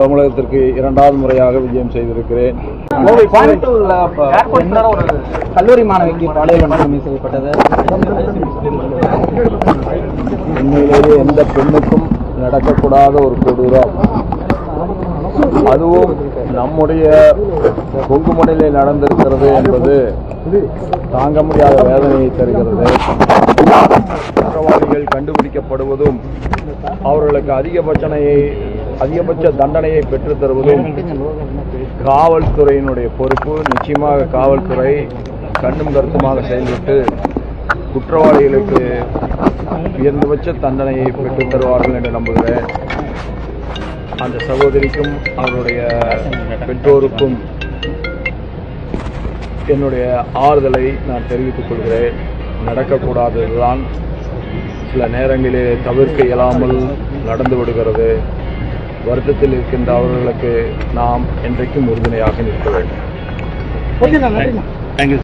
தமிழகத்திற்கு இரண்டாவது முறையாக விஜயம் செய்திருக்கிறேன். கல்லூரி மாணவிக்கு பாலியல் வன்கொடுமை செய்யப்பட்டது. உண்மையிலேயே எந்த பெண்ணுக்கும் நடக்கக்கூடாத ஒரு கொடூரம். அதுவும் நம்முடைய கொங்குமணிலே நடந்திருக்கிறது என்பது தாங்க முடியாத வேதனையை தருகிறது. குற்றவாளிகள் கண்டுபிடிக்கப்படுவதும் அவர்களுக்கு அதிகபட்சனையை அதிகபட்ச தண்டனையை பெற்றுத் தருவதும் காவல்துறையினுடைய பொறுப்பு. நிச்சயமாக காவல்துறை கண்ணும் கருத்துமாக செயல்பட்டு குற்றவாளிகளுக்கு உயர்ந்தபட்ச தண்டனையை பெற்றுத் தருவார்கள் என்று நம்புகிறேன். அந்த சகோதரிக்கும் அவருடைய பெற்றோருக்கும் என்னுடைய ஆறுதலை நான் தெரிவித்துக் கொள்கிறேன். நடக்கக்கூடாததுதான் சில நேரங்களிலே தவிர்க்க இயலாமல் நடந்து விடுகிறது. வருத்தத்தில் இருக்கின்ற அவர்களுக்கு நாம் என்றைக்கும் உறுதுணையாக நிற்க வேண்டும். தேங்க்யூ